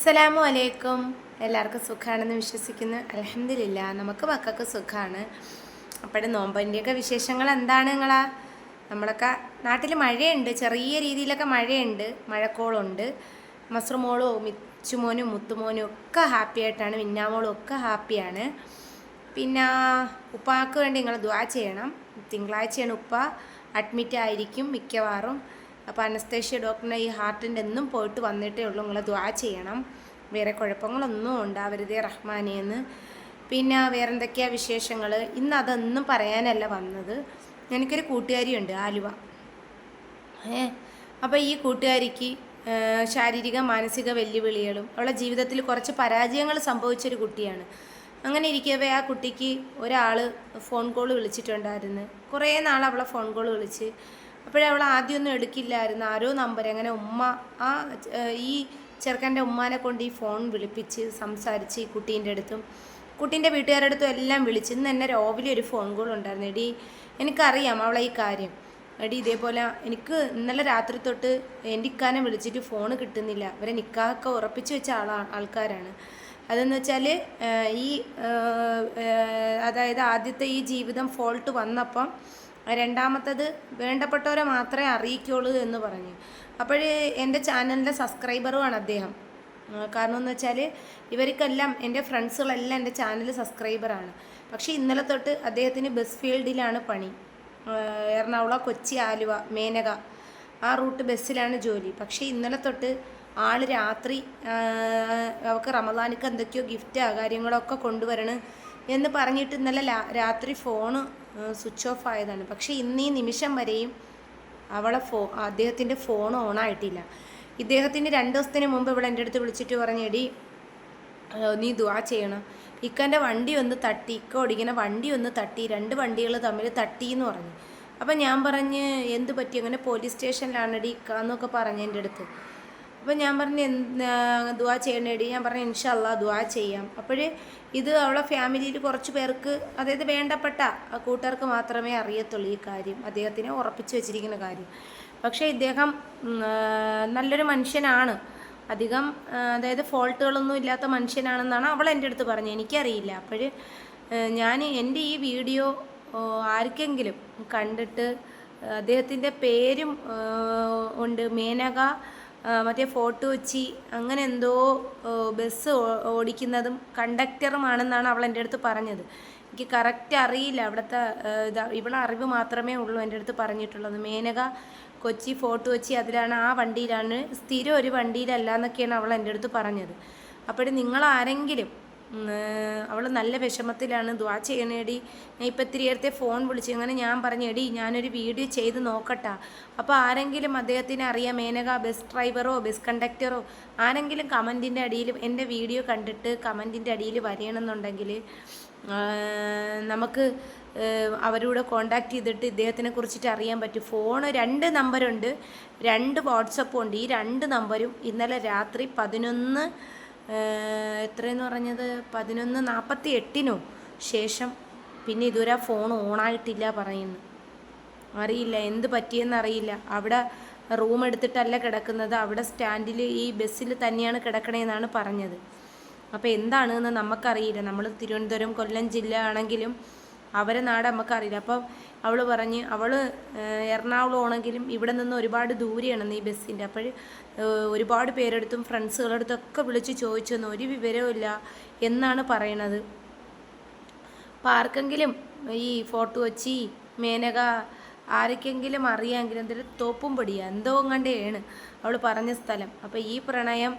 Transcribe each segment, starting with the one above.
അസ്സലാമു അലൈക്കും. എല്ലാവർക്കും സുഖമാണെന്ന് വിശ്വസിക്കുന്നു. അലഹമില്ല നമുക്ക് മക്കൾക്ക് സുഖമാണ് അപ്പോഴും നോമ്പന്റെയൊക്കെ വിശേഷങ്ങൾ എന്താണ് നിങ്ങളാ നമ്മളൊക്കെ നാട്ടിൽ മഴയുണ്ട് ചെറിയ രീതിയിലൊക്കെ മഴയുണ്ട് മഴക്കോളുണ്ട്. മസ്രുമോളും മിച്ചുമോനും മുത്തുമോനും ഒക്കെ ഹാപ്പി ആയിട്ടാണ് മിന്നാമോളും ഒക്കെ ഹാപ്പിയാണ്. പിന്നെ ഉപ്പാക്ക് വേണ്ടി നിങ്ങൾ ദ്വാ ചെയ്യണം. തിങ്കളാഴ്ചയാണ് ഉപ്പ. അഡ്മിറ്റ് ആയിരിക്കും മിക്കവാറും. അപ്പോൾ അനസ്തേഷ്യ ഡോക്ടറിനെ ഈ ഹാർട്ടിന്റെ എന്നും പോയിട്ട് വന്നിട്ടേ ഉള്ളൂ. നിങ്ങൾ ദ്വാ ചെയ്യണം. വേറെ കുഴപ്പങ്ങളൊന്നും ഉണ്ടാവരുതേ റഹ്മാനെന്ന് പിന്നെ വേറെ എന്തൊക്കെയാണ് വിശേഷങ്ങൾ ഇന്ന് അതൊന്നും പറയാനല്ല വന്നത്. എനിക്കൊരു കൂട്ടുകാരിയുണ്ട് ആലുവ. ഏ അപ്പോൾ ഈ കൂട്ടുകാരിക്ക് ശാരീരിക മാനസിക വെല്ലുവിളികളും അവളെ ജീവിതത്തിൽ കുറച്ച് പരാജയങ്ങൾ സംഭവിച്ചൊരു കുട്ടിയാണ്. അങ്ങനെ ഇരിക്കവേ ആ കുട്ടിക്ക് ഒരാൾ ഫോൺ കോൾ വിളിച്ചിട്ടുണ്ടായിരുന്നു. കുറേ നാൾ അവളെ ഫോൺ കോൾ വിളിച്ച് അപ്പോഴവൾ ആദ്യമൊന്നും എടുക്കില്ലായിരുന്നു. ആരോ നമ്പർ അങ്ങനെ ഉമ്മ ആ ഈ ചെറുക്കന്റെ ഉമ്മാനെ കൊണ്ട് ഈ ഫോൺ വിളിപ്പിച്ച് സംസാരിച്ച് ഈ കുട്ടീന്റെ അടുത്തും കുട്ടീന്റെ വീട്ടുകാരുടെ അടുത്തും എല്ലാം വിളിച്ച് ഇന്ന് എന്നെ രാവിലെ ഒരു ഫോൺ കോൾ ഉണ്ടായിരുന്നു. എടി എനിക്കറിയാം അവളെ ഈ കാര്യം. എടി ഇതേപോലെ എനിക്ക് ഇന്നലെ രാത്രി തൊട്ട് എന്റെ ഇക്കാനെ വിളിച്ചിട്ട് ഫോൺ കിട്ടുന്നില്ല. അവരെ നിക്കാഹൊക്കെ ഉറപ്പിച്ച് വെച്ച ആളാ ആൾക്കാരാണ്. അതെന്ന് വെച്ചാൽ ഈ അതായത് ആദ്യത്തെ ഈ ജീവിതം ഫോൾട്ട് വന്നപ്പം രണ്ടാമത്തത് വേണ്ടപ്പെട്ടവരെ മാത്രമേ അറിയിക്കുള്ളൂ എന്ന് പറഞ്ഞു. അപ്പോഴേ എന്റെ ചാനലിന്റെ സബ്സ്ക്രൈബറുമാണ് അദ്ദേഹം. കാരണം എന്ന് വെച്ചാൽ ഇവർക്കെല്ലാം എന്റെ ഫ്രണ്ട്സുകളെല്ലാം എന്റെ ചാനൽ സബ്സ്ക്രൈബറാണ്. പക്ഷേ ഇന്നലെ തൊട്ട് അദ്ദേഹത്തിന് ബസ് ഫീൽഡിലാണ് പണി. എറണാകുളം കൊച്ചി ആലുവ മേനക ആ റൂട്ട് ബസ്സിലാണ് ജോലി. പക്ഷേ ഇന്നലെ തൊട്ട് ആൾ രാത്രി അവൾക്ക് റമദാനിക്ക് എന്തൊക്കെയോ ഗിഫ്റ്റ് കാര്യങ്ങളൊക്കെ കൊണ്ടുവരണം എന്ന് പറഞ്ഞിട്ട് ഇന്നലെ രാത്രി ഫോണ് സ്വിച്ച് ഓഫ് ആയതാണ്. പക്ഷേ ഇന്ന് ഈ നിമിഷം വരെയും അവളെ ഫോ അദ്ദേഹത്തിന്റെ ഫോൺ ഓണായിട്ടില്ല ഇദ്ദേഹത്തിന് രണ്ട് ദിവസത്തിന് മുമ്പ് ഇവിടെ എന്റെ അടുത്ത് വിളിച്ചിട്ട് പറഞ്ഞ എടി നീ ദുവാ ചെയ്യണം. ഇക്കന്റെ വണ്ടി ഒന്ന് തട്ടി ഇക്ക ഓടിക്കുന്ന വണ്ടി ഒന്ന് തട്ടി രണ്ട് വണ്ടികൾ തമ്മിൽ തട്ടി എന്ന് പറഞ്ഞു. അപ്പം ഞാൻ പറഞ്ഞ് എന്ത് പറ്റി? അങ്ങനെ പോലീസ് സ്റ്റേഷനിലാണെടി ഇക്ക എന്നൊക്കെ പറഞ്ഞു എന്റെ അടുത്ത്. അപ്പം ഞാൻ പറഞ്ഞു ദുവാ ചെയ്യണേടി? ഞാൻ പറഞ്ഞു ഇൻഷല്ല ദുവാ ചെയ്യാം. അപ്പോഴേ ഇത് അവളെ ഫാമിലിയിൽ കുറച്ച് പേർക്ക് അതായത് വേണ്ടപ്പെട്ട കൂട്ടുകാർക്ക് മാത്രമേ അറിയത്തുള്ളൂ ഈ കാര്യം അദ്ദേഹത്തിനെ ഉറപ്പിച്ചു വെച്ചിരിക്കുന്ന കാര്യം. പക്ഷേ ഇദ്ദേഹം നല്ലൊരു മനുഷ്യനാണ്. അധികം അതായത് ഫോൾട്ടുകളൊന്നും ഇല്ലാത്ത മനുഷ്യനാണെന്നാണ് അവൾ എന്റെ അടുത്ത് പറഞ്ഞത്. എനിക്കറിയില്ല. അപ്പോൾ ഞാൻ എന്റെ ഈ വീഡിയോ ആർക്കെങ്കിലും കണ്ടിട്ട് അദ്ദേഹത്തിന്റെ പേരും ഉണ്ട്. മേനക മറ്റേ ഫോട്ടോ വെച്ചി അങ്ങനെ എന്തോ ബസ് ഓടിക്കുന്നതും കണ്ടക്ടറുമാണെന്നാണ് അവൾ എന്റെ അടുത്ത് പറഞ്ഞത്. എനിക്ക് കറക്റ്റ് അറിയില്ല അവിടുത്തെ ഇവിടെ അറിവ് മാത്രമേ ഉള്ളൂ എന്റെ അടുത്ത് പറഞ്ഞിട്ടുള്ളത്. മേനക കൊച്ചി ഫോർട്ട് കൊച്ചി അതിലാണ് ആ വണ്ടിയിലാണ് സ്ഥിരം ഒരു വണ്ടിയിലല്ല എന്നൊക്കെയാണ് അവൾ എന്റെ അടുത്ത് പറഞ്ഞത്. അപ്പോൾ നിങ്ങൾ ആരെങ്കിലും അവൾ നല്ല വിഷമത്തിലാണ്. ദ്വാ ചെയ്യണേടി ഞാൻ ഇപ്പം ഇത്തിരി നേരത്തെ ഫോൺ വിളിച്ചു. അങ്ങനെ ഞാൻ പറഞ്ഞു എടി ഞാനൊരു വീഡിയോ ചെയ്ത് നോക്കട്ടാ. അപ്പോൾ ആരെങ്കിലും അദ്ദേഹത്തിന് അറിയാം മേനക ബസ് ഡ്രൈവറോ ബസ് കണ്ടക്ടറോ ആരെങ്കിലും കമന്റിന്റെ അടിയിൽ എന്റെ വീഡിയോ കണ്ടിട്ട് കമന്റിന്റെ അടിയിൽ വരണമെന്നുണ്ടെങ്കിൽ നമുക്ക് അവരോട് കോണ്ടാക്ട് ചെയ്തിട്ട് ഇദ്ദേഹത്തിനെ കുറിച്ചിട്ട് അറിയാൻ പറ്റും. ഫോൺ രണ്ട് നമ്പറുണ്ട് രണ്ട് വാട്സപ്പും ഉണ്ട്. ഈ രണ്ട് നമ്പരും ഇന്നലെ രാത്രി പതിനൊന്ന് എത്രയെന്ന് പറഞ്ഞത്? പതിനൊന്ന് നാൽപ്പത്തി എട്ടിനോ ശേഷം പിന്നെ ഇതുവരെ ഫോൺ ഓണായിട്ടില്ല പറയുന്നു. അറിയില്ല എന്ത് പറ്റിയെന്ന് അറിയില്ല. അവിടെ റൂം എടുത്തിട്ടല്ല കിടക്കുന്നത്. അവിടെ സ്റ്റാൻഡിൽ ഈ ബസ്സിൽ തന്നെയാണ് കിടക്കണേന്നാണ് പറഞ്ഞത്. അപ്പോൾ എന്താണെന്ന് നമുക്കറിയില്ല. നമ്മൾ തിരുവനന്തപുരം കൊല്ലം ജില്ല ആണെങ്കിലും അവരെ നാട് നമുക്കറിയില്ല. അപ്പം അവൾ പറഞ്ഞ് അവൾ എറണാകുളം ആണെങ്കിലും ഇവിടെ നിന്ന് ഒരുപാട് ദൂരെയാണ് ഈ ബസ്സിന്റെ അപ്പോൾ ഒരുപാട് പേരെടുത്തും ഫ്രണ്ട്സുകളടുത്തും ഒക്കെ വിളിച്ച് ചോദിച്ചെന്ന് ഒരു വിവരവുമില്ല എന്നാണ് പറയണത്. അപ്പോൾ ആർക്കെങ്കിലും ഈ ഫോർട്ട് വെച്ചി മേനക ആരൊക്കെങ്കിലും അറിയാമെങ്കിൽ എന്തൊരു തോപ്പും പൊടിയാ എന്തോ കണ്ടേണ് അവൾ പറഞ്ഞ സ്ഥലം. അപ്പോൾ ഈ പ്രണയം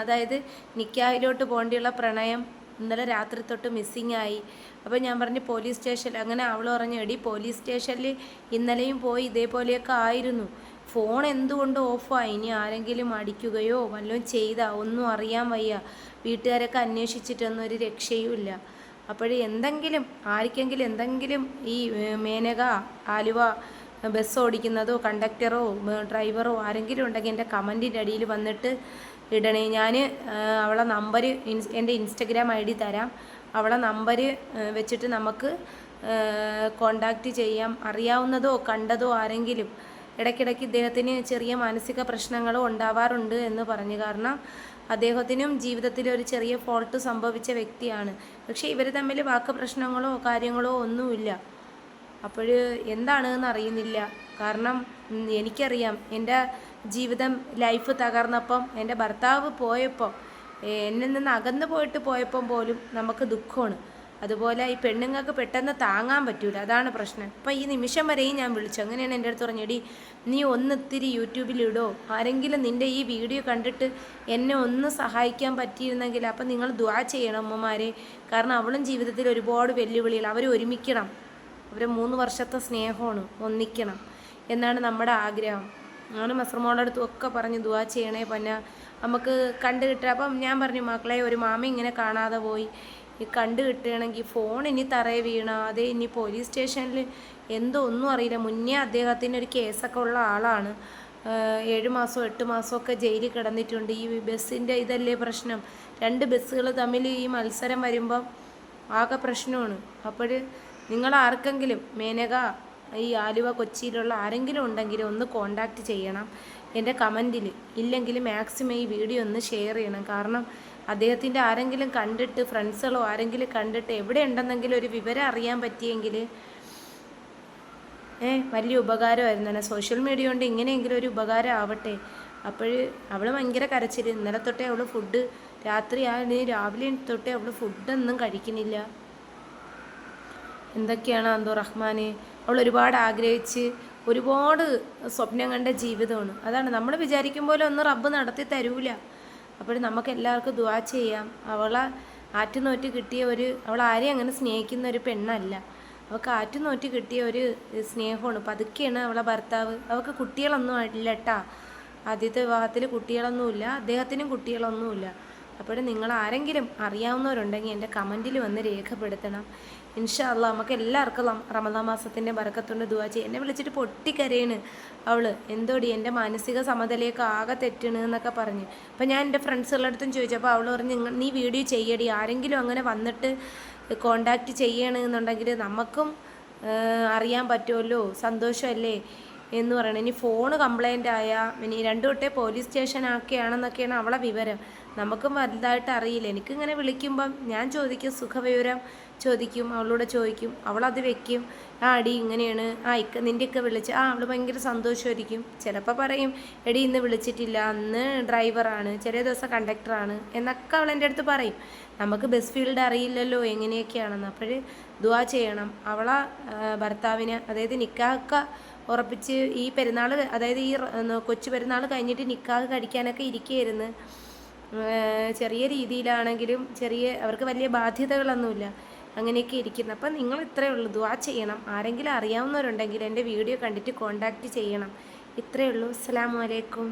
അതായത് നിക്കായിലോട്ട് പോകേണ്ടിയുള്ള പ്രണയം ഇന്നലെ രാത്രി തൊട്ട് മിസ്സിങ് ആയി. അപ്പോൾ ഞാൻ പറഞ്ഞു പോലീസ് സ്റ്റേഷനിൽ അങ്ങനെ അവൾ പറഞ്ഞു എടി പോലീസ് സ്റ്റേഷനിൽ ഇന്നലെയും പോയി ഇതേപോലെയൊക്കെ ആയിരുന്നു. ഫോൺ എന്തുകൊണ്ട് ഓഫായി ഇനി ആരെങ്കിലും അടിക്കുകയോ വല്ലതും ചെയ്താ? ഒന്നും അറിയാൻ വയ്യ. വീട്ടുകാരൊക്കെ അന്വേഷിച്ചിട്ടൊന്നും ഒരു രക്ഷയും ഇല്ല. അപ്പോൾ എന്തെങ്കിലും ആർക്കെങ്കിലും എന്തെങ്കിലും ഈ മേനക ആലുവ ബസ് ഓടിക്കുന്നതോ കണ്ടക്ടറോ ഡ്രൈവറോ ആരെങ്കിലും ഉണ്ടെങ്കിൽ എന്റെ കമന്റിന്റെ അടിയിൽ വന്നിട്ട് ഇടണേ. ഞാൻ അവളെ നമ്പർ എന്റെ ഇൻസ്റ്റഗ്രാം ഐ ഡി തരാം. അവളെ നമ്പർ വെച്ചിട്ട് നമുക്ക് കോണ്ടാക്റ്റ് ചെയ്യാം. അറിയാവുന്നതോ കണ്ടതോ ആരെങ്കിലും. ഇടയ്ക്കിടയ്ക്ക് ഇദ്ദേഹത്തിന് ചെറിയ മാനസിക പ്രശ്നങ്ങളും ഉണ്ടാവാറുണ്ട് എന്ന് പറഞ്ഞു. കാരണം അദ്ദേഹത്തിനും ജീവിതത്തിൽ ഒരു ചെറിയ ഫോൾട്ട് സംഭവിച്ച വ്യക്തിയാണ്. പക്ഷേ ഇവർ തമ്മിൽ വാക്ക് പ്രശ്നങ്ങളോ കാര്യങ്ങളോ ഒന്നുമില്ല. അപ്പോൾ എന്താണെന്ന് അറിയുന്നില്ല. കാരണം എനിക്കറിയാം. എന്റെ ജീവിതം ലൈഫ് തകർന്നപ്പം എന്റെ ഭർത്താവ് പോയപ്പം എന്നിൽ നിന്ന് അകന്നു പോയിട്ട് പോയപ്പം പോലും നമുക്ക് ദുഃഖമാണ്. അതുപോലെ ഈ പെണ്ണുങ്ങൾക്ക് പെട്ടെന്ന് താങ്ങാൻ പറ്റൂല. അതാണ് പ്രശ്നം. അപ്പം ഈ നിമിഷം വരെയും ഞാൻ വിളിച്ചു. അങ്ങനെയാണ് എന്റെ അടുത്ത് പറഞ്ഞെടി നീ ഒന്നിത്തിരി യൂട്യൂബിലിടോ ആരെങ്കിലും നിന്റെ ഈ വീഡിയോ കണ്ടിട്ട് എന്നെ ഒന്ന് സഹായിക്കാൻ പറ്റിയിരുന്നെങ്കിൽ അപ്പം നിങ്ങൾ ദ്വാ ചെയ്യണം അമ്മമാരെ. കാരണം അവളും ജീവിതത്തിൽ ഒരുപാട് വെല്ലുവിളികൾ. അവർ ഒരുമിക്കണം. അവരെ മൂന്ന് വർഷത്തെ സ്നേഹമാണ്. ഒന്നിക്കണം. എന്നാണ് നമ്മുടെ ആഗ്രഹം. അങ്ങനെ മസ്രമോളുടെ അടുത്തും ഒക്കെ പറഞ്ഞ് ദുവാ ചെയ്യണേ പന്ന. നമുക്ക് കണ്ടു കിട്ടുക അപ്പം ഞാൻ പറഞ്ഞു മക്കളെ ഒരു മാമ ഇങ്ങനെ കാണാതെ പോയി. ഈ കണ്ടു കിട്ടുകയാണെങ്കിൽ ഫോൺ ഇനി തറയെ വീണ. അതേ ഇനി പോലീസ് സ്റ്റേഷനിൽ എന്തോ ഒന്നും അറിയില്ല. മുന്നേ അദ്ദേഹത്തിന് ഒരു കേസൊക്കെ ഉള്ള ആളാണ്. ഏഴ് മാസം എട്ട് മാസമൊക്കെ ജയിലിൽ കിടന്നിട്ടുണ്ട്. ഈ ബസ്സിന്റെ ഇതല്ലേ പ്രശ്നം. രണ്ട് ബസ്സുകൾ തമ്മിൽ ഈ മത്സരം വരുമ്പം ആകെ പ്രശ്നമാണ്. അപ്പോൾ നിങ്ങൾ ആർക്കെങ്കിലും മേനക ഈ ആലുവ കൊച്ചിയിലുള്ള ആരെങ്കിലും ഉണ്ടെങ്കിൽ ഒന്ന് കോണ്ടാക്റ്റ് ചെയ്യണം. എന്റെ കമന്റിൽ ഇല്ലെങ്കിൽ മാക്സിമം ഈ വീഡിയോ ഒന്ന് ഷെയർ ചെയ്യണം. കാരണം അദ്ദേഹത്തിന്റെ ആരെങ്കിലും കണ്ടിട്ട് ഫ്രണ്ട്സുകളോ ആരെങ്കിലും കണ്ടിട്ട് എവിടെ ഉണ്ടെന്നെങ്കിലും ഒരു വിവരം അറിയാൻ പറ്റിയെങ്കിൽ ഏ വലിയ ഉപകാരമായിരുന്നു തന്നെ സോഷ്യൽ മീഡിയ കൊണ്ട് ഇങ്ങനെയെങ്കിലും ഒരു ഉപകാരം ആവട്ടെ. അപ്പോൾ അവൾ ഭയങ്കര കരച്ചിൽ ഇന്നലെ തൊട്ടേ അവൾ ഫുഡ് രാത്രി ആ രാവിലെ തൊട്ടേ അവൾ ഫുഡൊന്നും കഴിക്കുന്നില്ല. എന്തൊക്കെയാണ് അന്തോ റഹ്മാനെ അവൾ ഒരുപാട് ആഗ്രഹിച്ച് ഒരുപാട് സ്വപ്നം കണ്ട ജീവിതമാണ്. അതാണ് നമ്മൾ വിചാരിക്കും പോലെ ഒന്ന് റബ്ബ് നടത്തി തരൂല. അപ്പോൾ നമുക്ക് എല്ലാവർക്കും ദുവാ ചെയ്യാം. അവളെ ആറ്റുനോറ്റ് കിട്ടിയ ഒരു അവൾ ആരെയും അങ്ങനെ സ്നേഹിക്കുന്ന ഒരു പെണ്ണല്ല. അവൾക്ക് ആറ്റുനോറ്റ് കിട്ടിയ ഒരു സ്നേഹമാണ്. പതുക്കെയാണ് അവളെ ഭർത്താവ്. അവൾക്ക് കുട്ടികളൊന്നും ഇല്ല കേട്ടാ ആദ്യത്തെ വിവാഹത്തിൽ കുട്ടികളൊന്നുമില്ല. അദ്ദേഹത്തിനും കുട്ടികളൊന്നുമില്ല. അപ്പോൾ നിങ്ങൾ ആരെങ്കിലും അറിയാവുന്നവരുണ്ടെങ്കിൽ എന്റെ കമന്റിൽ വന്ന് രേഖപ്പെടുത്തണം. ഇൻഷാ അള്ളാ നമുക്ക് എല്ലാവർക്കും റമദാ മാസത്തിന്റെ ബറക്കത്തുണ്ട് ദുവാ ചെയ്യും. എന്നെ വിളിച്ചിട്ട് പൊട്ടിക്കരയാണ് അവൾ. എന്തോടി എന്റെ മാനസിക സമതലയൊക്കെ ആകെ തെറ്റണ് എന്നൊക്കെ പറഞ്ഞ്. അപ്പം ഞാൻ എന്റെ ഫ്രണ്ട്സുകളുടെ അടുത്തും ചോദിച്ചപ്പോൾ അവൾ പറഞ്ഞു "നിങ്ങൾ- നീ വീഡിയോ ചെയ്യടി. ആരെങ്കിലും അങ്ങനെ വന്നിട്ട് കോണ്ടാക്റ്റ് ചെയ്യണമെന്നുണ്ടെങ്കിൽ നമുക്കും അറിയാൻ പറ്റുമല്ലോ. സന്തോഷമല്ലേ? എന്ന് പറയണം. ഇനി ഫോൺ കംപ്ലൈന്റ് ആയാൽ ഇനി രണ്ടു തൊട്ടേ പോലീസ് സ്റ്റേഷൻ ആക്കിയാണെന്നൊക്കെയാണ് അവളെ വിവരം. നമുക്കും വലുതായിട്ട് അറിയില്ല. എനിക്കിങ്ങനെ വിളിക്കുമ്പം ഞാൻ ചോദിക്കും സുഖവിവരം? ചോദിക്കും അവളോട് ചോദിക്കും അവളത് വെക്കും? ആ അടി ഇങ്ങനെയാണ്. ആ ഇക്ക നിന്റെയൊക്കെ വിളിച്ച്. ആ അവൾ ഭയങ്കര സന്തോഷമായിരിക്കും ചിലപ്പോൾ പറയും എടി ഇന്ന് വിളിച്ചിട്ടില്ല. അന്ന് ഡ്രൈവറാണ്. ചില ദിവസം കണ്ടക്ടറാണ് എന്നൊക്കെ അവൾ എന്റെ അടുത്ത് പറയും. നമുക്ക് ബസ് ഫീൽഡ് അറിയില്ലല്ലോ എങ്ങനെയൊക്കെയാണെന്ന്. അപ്പോൾ ദുവാ ചെയ്യണം. അവളെ ഭർത്താവിനെ അതായത് നിക്കാഹൊക്കെ ഉറപ്പിച്ച് ഈ പെരുന്നാൾ അതായത് ഈ കൊച്ചു പെരുന്നാൾ കഴിഞ്ഞിട്ട് നിക്കാഹ് കഴിക്കാനൊക്കെ ഇരിക്കുകയായിരുന്നു ചെറിയ രീതിയിലാണെങ്കിലും ചെറിയ അവർക്ക് വലിയ ബാധ്യതകളൊന്നുമില്ല. അങ്ങനെയൊക്കെ ഇരിക്കുന്നു. അപ്പം നിങ്ങൾ ഇത്രയേ ഉള്ളൂ. ദുവാ ചെയ്യണം. ആരെങ്കിലും അറിയാവുന്നവരുണ്ടെങ്കിൽ എന്റെ വീഡിയോ കണ്ടിട്ട് കോണ്ടാക്റ്റ് ചെയ്യണം. ഇത്രയേ ഉള്ളൂ. അസ്സാം വലൈക്കും